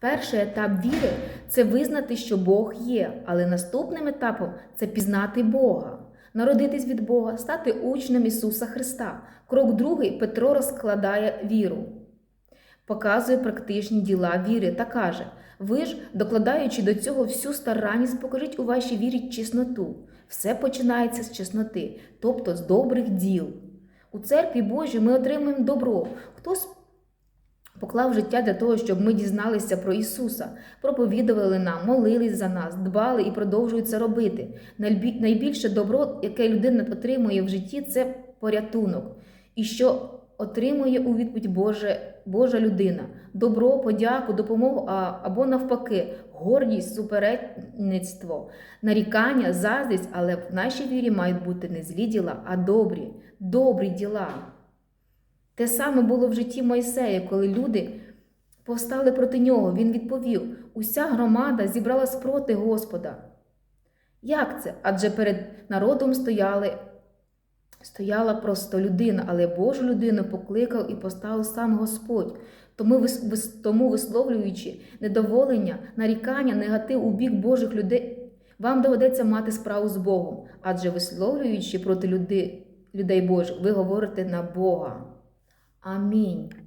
Перший етап віри це визнати, що Бог є, але наступним етапом це пізнати Бога, народитись від Бога, стати учнем Ісуса Христа. Крок другий Петро розкладає віру, показує практичні діла віри та каже: ви ж, докладаючи до цього всю старанність, покажіть у вашій вірі чесноту. Все починається з чесноти, тобто з добрих діл. У церкві Божій ми отримуємо добро. Хтось поклав життя для того, щоб ми дізналися про Ісуса, проповідували нам, молились за нас, дбали і продовжують це робити. Найбільше добро, яке людина отримує в житті, це порятунок. І що отримує у відповідь Боже, Божа людина: добро, подяку, допомогу, або навпаки, гордість, суперечництво, нарікання, заздрість, але в нашій вірі мають бути не злі діла, а добрі, добрі діла. Те саме було в житті Мойсея, коли люди повстали проти нього. Він відповів: уся громада зібралась проти Господа. Як це? Адже перед народом стояли, стояла просто людина, але Божу людину покликав і поставив сам Господь. Тому, тому висловлюючи недоволення, нарікання, негатив у бік Божих людей, вам доведеться мати справу з Богом, адже висловлюючи проти люди, людей Божих, ви говорите на Бога. Амінь.